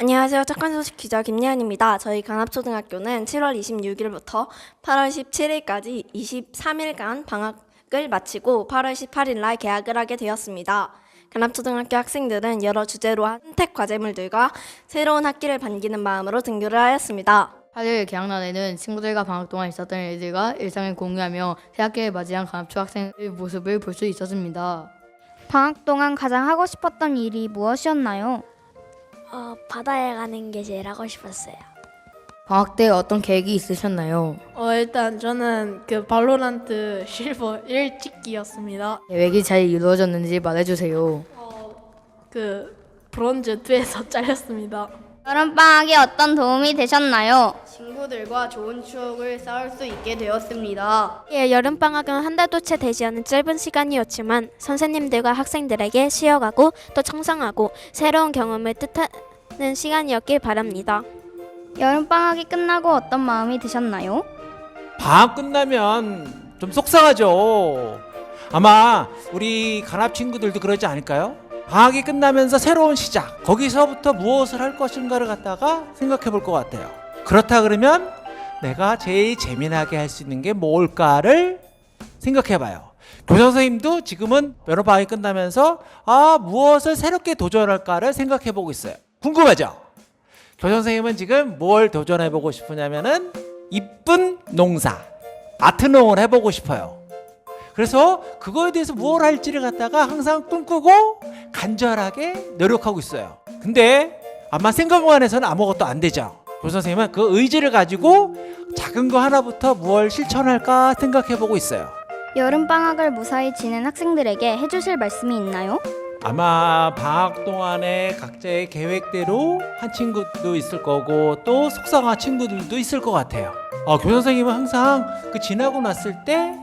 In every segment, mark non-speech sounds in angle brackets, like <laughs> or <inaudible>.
안녕하세요. 착한 소식 기자 김예은입니다. 저희 강압초등학교는 7월 26일부터 8월 17일까지 23일간 방학을 마치고 8월 18일 날 개학을 하게 되었습니다. 강압초등학교 학생들은 여러 주제로 한 선택 과제물들과 새로운 학기를 반기는 마음으로 등교를 하였습니다. 8일 개학날에는 친구들과 방학 동안 있었던 일들과 일상을 공유하며 새학기를 맞이한 강압초 학생의 모습을 볼 수 있었습니다. 방학 동안 가장 하고 싶었던 일이 무엇이었나요? 어, 바다에 가는 게 제일 하고 싶었어요. 방학 때 어떤 계획이 있으셨나요? 어, 일단 저는 그 발로란트 실버 1 찍기였습니다. 계획이 잘 이루어졌는지 말해주세요. 그 브론즈 2에서 <laughs> 잘렸습니다. 여름방학이 어떤 도움이 되셨나요? 친구들과 좋은 추억을 쌓을 수 있게 되었습니다. 예, 여름방학은 한 달도 채 되지 않은 짧은 시간이었지만 선생님들과 학생들에게 쉬어가고 또 청성하고 새로운 경험을 뜻하는 시간이었길 바랍니다. 여름방학이 끝나고 어떤 마음이 드셨나요? 방학 끝나면 좀 속상하죠. 아마 우리 간합 친구들도 그러지 않을까요? 방학이 끝나면서 새로운 시작, 거기서부터 무엇을 할 것인가를 갖다가 생각해 볼 것 같아요. 그렇다 그러면 내가 제일 재미나게 할 수 있는 게 뭘까를 생각해 봐요. 교장 선생님도 지금은 여러 방학이 끝나면서 아, 무엇을 새롭게 도전할까를 생각해 보고 있어요. 궁금하죠? 교장 선생님은 지금 뭘 도전해 보고 싶으냐면은 이쁜 농사, 아트농을 해보고 싶어요. 그래서 그거에 대해서 무엇을 할지를 갖다가 항상 꿈꾸고 간절하게 노력하고 있어요. 근데 아마 생각만 해서는 아무것도 안 되죠. 교장 선생님은 그 의지를 가지고 작은 거 하나부터 무엇을 실천할까 생각해 보고 있어요. 여름 방학을 무사히 지낸 학생들에게 해주실 말씀이 있나요? 아마 방학 동안에 각자의 계획대로 한 친구도 있을 거고 또 속상한 친구들도 있을 것 같아요. 어, 교장 선생님은 항상 그 지나고 났을 때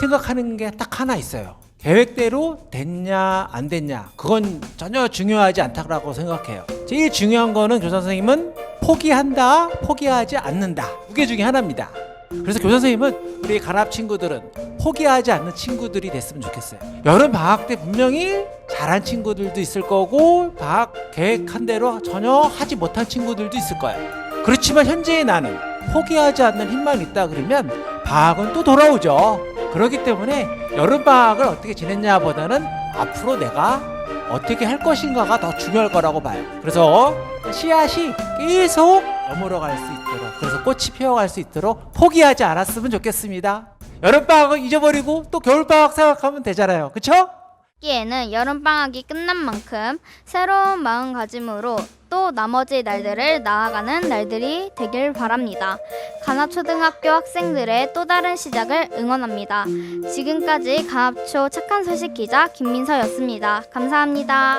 생각하는 게 딱 하나 있어요. 계획대로 됐냐 안 됐냐 그건 전혀 중요하지 않다고 생각해요. 제일 중요한 거는 교장 선생님은 포기한다, 포기하지 않는다 두 개 중에 하나입니다. 그래서 교장 선생님은 우리 가랍 친구들은 포기하지 않는 친구들이 됐으면 좋겠어요. 여름 방학 때 분명히 잘한 친구들도 있을 거고 방학 계획한 대로 전혀 하지 못한 친구들도 있을 거예요. 그렇지만 현재의 나는 포기하지 않는 힘만 있다 그러면 방학은 또 돌아오죠. 그렇기 때문에 여름 방학을 어떻게 지냈냐 보다는 앞으로 내가 어떻게 할 것인가가 더 중요할 거라고 봐요. 그래서 씨앗이 계속 여물어 갈수 있도록 그래서 꽃이 피어갈 수 있도록 포기하지 않았으면 좋겠습니다. 여름 방학은 잊어버리고 또 겨울 방학 생각하면 되잖아요. 그렇 죠? 기에는 여름방학이 끝난 만큼 새로운 마음가짐으로 또 나머지 날들을 나아가는 날들이 되길 바랍니다. 간합초등학교 학생들의 또 다른 시작을 응원합니다. 지금까지 간합초 착한 소식 기자 김민서였습니다. 감사합니다.